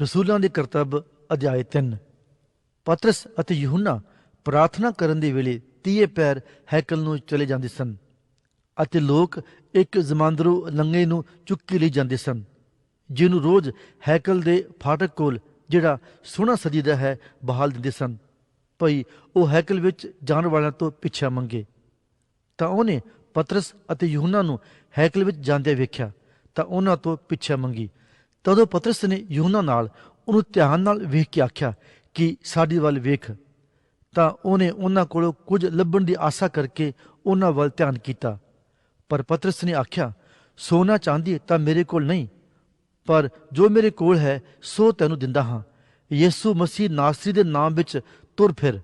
ਰਸੂਲਾਂ ਦੇ ਕਰਤੱਵ ਅਧਿਆਇ 3 ਪਤਰਸ ਅਤੇ ਯਹੂਨਾ ਪ੍ਰਾਰਥਨਾ ਕਰਨ ਦੇ ਵੇਲੇ ਤੀਏ ਪੈਰ ਹੈਕਲ ਨੂੰ ਚਲੇ ਜਾਂਦੇ ਸਨ ਅਤੇ ਲੋਕ ਇੱਕ ਜ਼ਮਾਂਦਰੂ ਲੰਗੇ ਨੂੰ ਚੁੱਕੀ ਲਈ ਜਾਂਦੇ ਸਨ, ਜਿਹਨੂੰ ਰੋਜ਼ ਹੈਕਲ ਦੇ ਫਾਟਕ ਕੋਲ ਜਿਹੜਾ ਸੋਹਣਾ ਸਜੀਦਾ ਹੈ ਬਹਾਲ ਦਿੰਦੇ ਸਨ, ਭਈ ਉਹ ਹੈਕਲ ਵਿੱਚ ਜਾਣ ਵਾਲਿਆਂ ਤੋਂ ਪਿੱਛਾ ਮੰਗੇ। ਤਾਂ ਉਹਨੇ ਪਤਰਸ ਅਤੇ ਯੂਹੰਨਾ ਨੂੰ ਹੈਕਲ ਵਿੱਚ ਜਾਂਦੇ ਵੇਖਿਆ ਤਾਂ ਉਹਨਾਂ ਤੋਂ ਪਿੱਛਾ ਮੰਗੀ ਤਦੋਂ ਪਤਰਸ ਨੇ ਯੂਹੰਨਾ ਨਾਲ ਉਹਨੂੰ ਧਿਆਨ ਨਾਲ ਵੇਖ ਕੇ ਆਖਿਆ ਕਿ ਸਾਡੀ ਵੱਲ ਵੇਖ। ਤਾਂ ਉਹਨੇ ਉਹਨਾਂ ਕੋਲੋਂ ਕੁਝ ਲੱਭਣ ਦੀ ਆਸਾ ਕਰਕੇ ਉਹਨਾਂ ਵੱਲ ਧਿਆਨ ਕੀਤਾ। ਪਰ ਪਤਰਸ ਨੇ ਆਖਿਆ, ਸੋਨਾ ਚਾਂਦੀ ਤਾਂ ਮੇਰੇ ਕੋਲ ਨਹੀਂ, ਪਰ ਜੋ ਮੇਰੇ ਕੋਲ ਹੈ, ਸੋ ਤੈਨੂੰ ਦਿੰਦਾ ਹਾਂ। ਯਿਸੂ ਮਸੀਹ ਨਾਸਰੀ ਦੇ ਨਾਮ ਵਿੱਚ ਤੁਰ ਫਿਰ।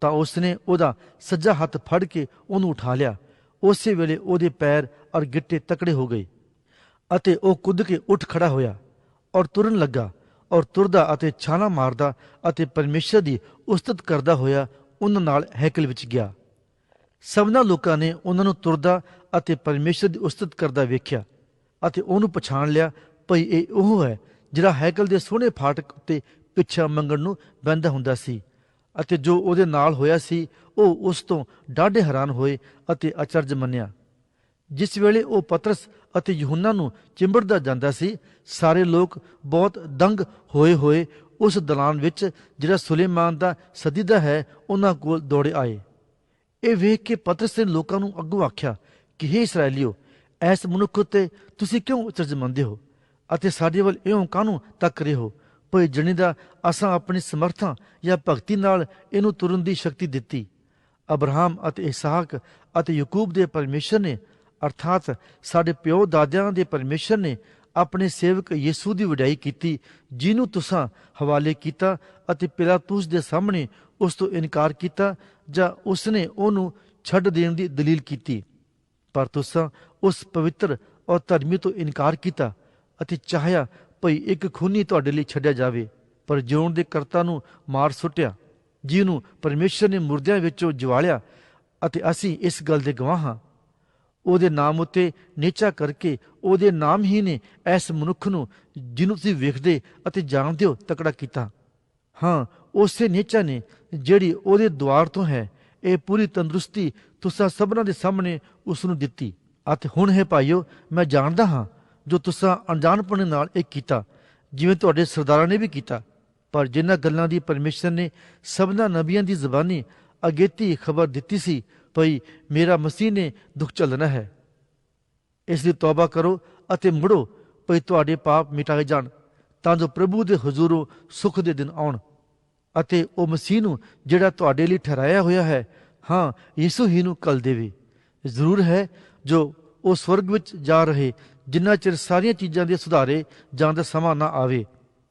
ਤਾਂ ਉਸ ਨੇ ਉਹਦਾ ਸੱਜਾ ਹੱਥ ਫੜ ਕੇ ਉਹਨੂੰ ਉਠਾ ਲਿਆ। ਉਸੇ ਵੇਲੇ ਉਹਦੇ ਪੈਰ ਔਰ ਗਿੱਟੇ ਤਕੜੇ ਹੋ ਗਏ ਅਤੇ ਉਹ ਕੁੱਦ ਕੇ ਉੱਠ ਖੜਾ ਹੋਇਆ। ਔਰ ਤੁਰਨ ਲੱਗਾ ਔਰ ਤੁਰਦਾ ਅਤੇ ਛਾਲਾ ਮਾਰਦਾ ਅਤੇ ਪਰਮੇਸ਼ਰ ਦੀ ਉਸਤਤ ਕਰਦਾ ਹੋਇਆ ਉਹਨਾਂ ਨਾਲ ਹੈਕਲ ਵਿੱਚ ਗਿਆ। ਸਭਨਾ ਲੋਕਾਂ ਨੇ ਉਹਨਾਂ ਨੂੰ ਤੁਰਦਾ ਅਤੇ ਪਰਮੇਸ਼ਰ ਦੀ ਉਸਤਤ ਕਰਦਾ ਵੇਖਿਆ ਅਤੇ ਉਹਨੂੰ ਪਛਾਣ ਲਿਆ, ਭਈ ਇਹ ਉਹ ਹੈ ਜਿਹੜਾ ਹੈਕਲ ਦੇ ਸੋਹਣੇ ਫਾਟਕ ਉੱਤੇ ਪਿੱਛਾ ਮੰਗਣ ਨੂੰ ਬੰਦਾ ਹੁੰਦਾ ਸੀ ਅਤੇ ਜੋ ਉਹਦੇ ਨਾਲ ਹੋਇਆ ਸੀ, ਉਹ ਉਸ ਤੋਂ ਡਾਢੇ ਹੈਰਾਨ ਹੋਏ ਅਤੇ ਅਚਰਜ ਮੰਨਿਆ। ਜਿਸ ਵੇਲੇ ਉਹ ਪਤਰਸ ਅਤੇ ਯਹੋਨਾ ਨੂੰ ਚਿੰਬੜਦਾ ਜਾਂਦਾ ਸੀ, ਸਾਰੇ ਲੋਕ ਬਹੁਤ ਦੰਗ ਹੋਏ ਹੋਏ ਉਸ ਦਲਾਨ ਵਿੱਚ ਜਿਹੜਾ ਸੁਲੇਮਾਨ ਦਾ ਸਦੀਦਾ ਹੈ, ਉਹਨਾਂ ਕੋਲ ਦੌੜੇ ਆਏ। ਇਹ ਵੇਖ ਕੇ ਪਤਰਸ ਨੇ ਲੋਕਾਂ ਨੂੰ ਅੱਗੋਂ ਆਖਿਆ, ਕਿ हे ਇਸرائیਲੀਓ ਐਸ ਮਨੁੱਖ ਉਤੇ ਤੁਸੀਂ ਕਿਉਂ ਚਰਜਮੰਦੇ ਹੋ? ਅਤੇ ਸਾਡੇ ਵੱਲ ਇਉਂ ਕਾਹਨੂੰ ਤੱਕ ਰਹੇ ਹੋ? ਭਈ ਜਣੀ ਦਾ ਅਸਾਂ ਆਪਣੀ ਸਮਰਥਾ ਜਾਂ ਭਗਤੀ ਨਾਲ ਇਹਨੂੰ ਤੁਰਨ ਦੀ ਸ਼ਕਤੀ ਦਿੱਤੀ। ਅਬਰਾਹਮ ਅਤੇ ਇਸਹਾਕ ਅਤੇ ਯਾਕੂਬ ਦੇ ਪਰਮੇਸ਼ਰ ਨੇ ਅਰਥਾਤ ਸਾਡੇ ਪਿਓ ਦਾਦਿਆਂ ਦੇ ਪਰਮੇਸ਼ਰ ਨੇ ਆਪਣੇ ਸੇਵਕ ਯਿਸੂ ਦੀ ਵਡਿਆਈ ਕੀਤੀ, ਜਿਹਨੂੰ ਤੁਸਾਂ ਹਵਾਲੇ ਕੀਤਾ ਅਤੇ ਪਿਲਾਤੂਸ ਦੇ ਸਾਹਮਣੇ ਉਸ ਤੋਂ ਇਨਕਾਰ ਕੀਤਾ ਜਾਂ ਉਸਨੇ ਉਹਨੂੰ ਛੱਡ ਦੇਣ ਦੀ ਦਲੀਲ ਕੀਤੀ। ਪਰ ਤੁਸਾਂ ਉਸ ਪਵਿੱਤਰ ਔਰ ਧਰਮੀ ਤੋਂ ਇਨਕਾਰ ਕੀਤਾ ਅਤੇ ਚਾਹਿਆ ਭਈ ਇੱਕ ਖੂਨੀ ਤੁਹਾਡੇ ਲਈ ਛੱਡਿਆ ਜਾਵੇ, ਪਰ ਜਿਉਣ ਦੇ ਕਰਤਾ ਨੂੰ ਮਾਰ ਸੁੱਟਿਆ, ਜਿਹਨੂੰ ਪਰਮੇਸ਼ਰ ਨੇ ਮੁਰਦਿਆਂ ਵਿੱਚੋਂ ਜਵਾਲਿਆ ਅਤੇ ਅਸੀਂ ਇਸ ਗੱਲ ਦੇ ਗਵਾਹ ਹਾਂ। ਉਹਦੇ ਨਾਮ ਉੱਤੇ ਨੇਚਾ ਕਰਕੇ ਉਹਦੇ ਨਾਮ ਹੀ ਨੇ ਇਸ ਮਨੁੱਖ ਨੂੰ ਜਿਹਨੂੰ ਤੁਸੀਂ ਵੇਖਦੇ ਅਤੇ ਜਾਣਦੇ ਹੋ ਤਕੜਾ ਕੀਤਾ। ਹਾਂ, ਉਸੇ ਨੇਚਾ ਨੇ ਜਿਹੜੀ ਉਹਦੇ ਦੁਆਰ ਤੋਂ ਹੈ, ਇਹ ਪੂਰੀ ਤੰਦਰੁਸਤੀ ਤੁਸਾਂ ਸਭਨਾਂ ਦੇ ਸਾਹਮਣੇ ਉਸ ਨੂੰ ਦਿੱਤੀ। ਅਤੇ ਹੁਣ ਹੈ ਭਾਈਓ, ਮੈਂ ਜਾਣਦਾ ਹਾਂ ਜੋ ਤੁਸਾਂ ਅਣਜਾਣਪਣੇ ਨਾਲ ਇਹ ਕੀਤਾ, ਜਿਵੇਂ ਤੁਹਾਡੇ ਸਰਦਾਰਾਂ ਨੇ ਵੀ ਕੀਤਾ। ਪਰ ਜਿਨ੍ਹਾਂ ਗੱਲਾਂ ਦੀ ਪਰਮੇਸ਼ਰ ਨੇ ਸਭਨਾਂ ਨਬੀਆਂ ਦੀ ਜ਼ਬਾਨੀ ਅਗੇਤੀ ਖਬਰ ਦਿੱਤੀ ਸੀ ਭਈ ਮੇਰਾ ਮਸੀਹ ਨੇ ਦੁੱਖ ਚੱਲਣਾ ਹੈ। ਇਸ ਲਈ ਤੌਬਾ ਕਰੋ ਅਤੇ ਮੁੜੋ, ਭਈ ਤੁਹਾਡੇ ਪਾਪ ਮਿਟਾਏ ਜਾਣ, ਤਾਂ ਜੋ ਪ੍ਰਭੂ ਦੇ ਹਜ਼ੂਰੋਂ ਸੁਖ ਦੇ ਦਿਨ ਆਉਣ ਅਤੇ ਉਹ ਮਸੀਹ ਨੂੰ ਜਿਹੜਾ ਤੁਹਾਡੇ ਲਈ ਠਹਿਰਾਇਆ ਹੋਇਆ ਹੈ, ਹਾਂ, ਯਿਸੂ ਹੀ ਨੂੰ ਕਲ ਦੇਵੇ। ਜ਼ਰੂਰ ਹੈ ਜੋ ਉਹ ਸਵਰਗ ਵਿੱਚ ਜਾ ਰਹੇ, ਜਿੰਨਾ ਚਿਰ ਸਾਰੀਆਂ ਚੀਜ਼ਾਂ ਦੇ ਸੁਧਾਰੇ ਜਾਂ ਦਾ ਸਮਾਂ ਨਾ ਆਵੇ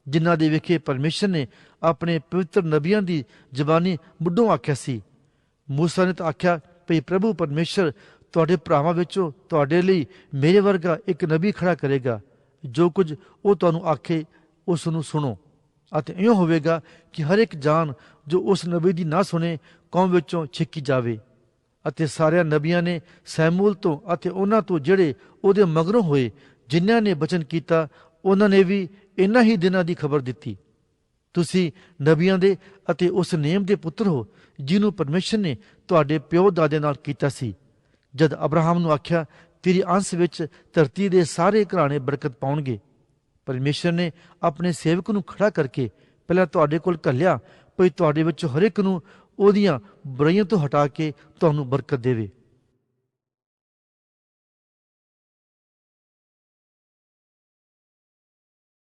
ਜਿਨ੍ਹਾਂ ਦੇ ਵਿਖੇ ਪਰਮੇਸ਼ਰ ਨੇ ਆਪਣੇ ਪਵਿੱਤਰ ਨਬੀਆਂ ਦੀ ਜ਼ਬਾਨੀ ਬੁੱਢੋਂ ਆਖਿਆ ਸੀ। ਮੂਸਾ ਨੇ ਤਾਂ ਆਖਿਆ ਭਈ ਪ੍ਰਭੂ ਪਰਮੇਸ਼ਰ ਤੁਹਾਡੇ ਭਰਾਵਾਂ ਵਿੱਚੋਂ ਤੁਹਾਡੇ ਲਈ ਮੇਰੇ ਵਰਗਾ ਇੱਕ ਨਬੀ ਖੜਾ ਕਰੇਗਾ। ਜੋ ਕੁਝ ਉਹ ਤੁਹਾਨੂੰ ਆਖੇ ਉਸ ਨੂੰ ਸੁਣੋ। ਅਤੇ ਇਉਂ ਹੋਵੇਗਾ ਕਿ ਹਰ ਇੱਕ ਜਾਨ ਜੋ ਉਸ ਨਬੀ ਦੀ ਨਾ ਸੁਣੇ, ਕੌਮ ਵਿੱਚੋਂ ਛਿੱਕੀ ਜਾਵੇ। ਅਤੇ ਸਾਰਿਆਂ ਨਬੀਆਂ ਨੇ ਸੈਮੂਲ ਤੋਂ ਅਤੇ ਉਹਨਾਂ ਤੋਂ ਜਿਹੜੇ ਉਹਦੇ ਮਗਰੋਂ ਹੋਏ, ਜਿਨ੍ਹਾਂ ਨੇ ਬਚਨ ਕੀਤਾ, ਉਹਨਾਂ ਨੇ ਵੀ ਇਨ੍ਹਾਂ ਹੀ ਦਿਨਾਂ ਦੀ ਖਬਰ ਦਿੱਤੀ। ਤੁਸੀਂ ਨਬੀਆਂ ਦੇ ਅਤੇ ਉਸ ਨੇਮ ਦੇ ਪੁੱਤਰ ਹੋ, ਜਿਹਨੂੰ ਪਰਮੇਸ਼ਰ ਨੇ ਤੁਹਾਡੇ ਪਿਓ ਦਾਦੇ ਨਾਲ ਕੀਤਾ ਸੀ। ਜਦ ਅਬਰਾਹਮ ਨੂੰ ਆਖਿਆ, ਤੇਰੀ ਅੰਸ਼ ਵਿੱਚ ਧਰਤੀ ਦੇ ਸਾਰੇ ਘਰਾਣੇ ਬਰਕਤ ਪਾਉਣਗੇ। ਪਰਮੇਸ਼ਰ ਨੇ ਆਪਣੇ ਸੇਵਕ ਨੂੰ ਖੜਾ ਕਰਕੇ ਪਹਿਲਾਂ ਤੁਹਾਡੇ ਕੋਲ ਘੱਲਿਆ, ਭਈ ਤੁਹਾਡੇ ਵਿੱਚੋਂ ਹਰ ਇੱਕ ਨੂੰ ਉਹਦੀਆਂ ਬੁਰਾਈਆਂ ਤੋਂ ਹਟਾ ਕੇ ਤੁਹਾਨੂੰ ਬਰਕਤ ਦੇਵੇ।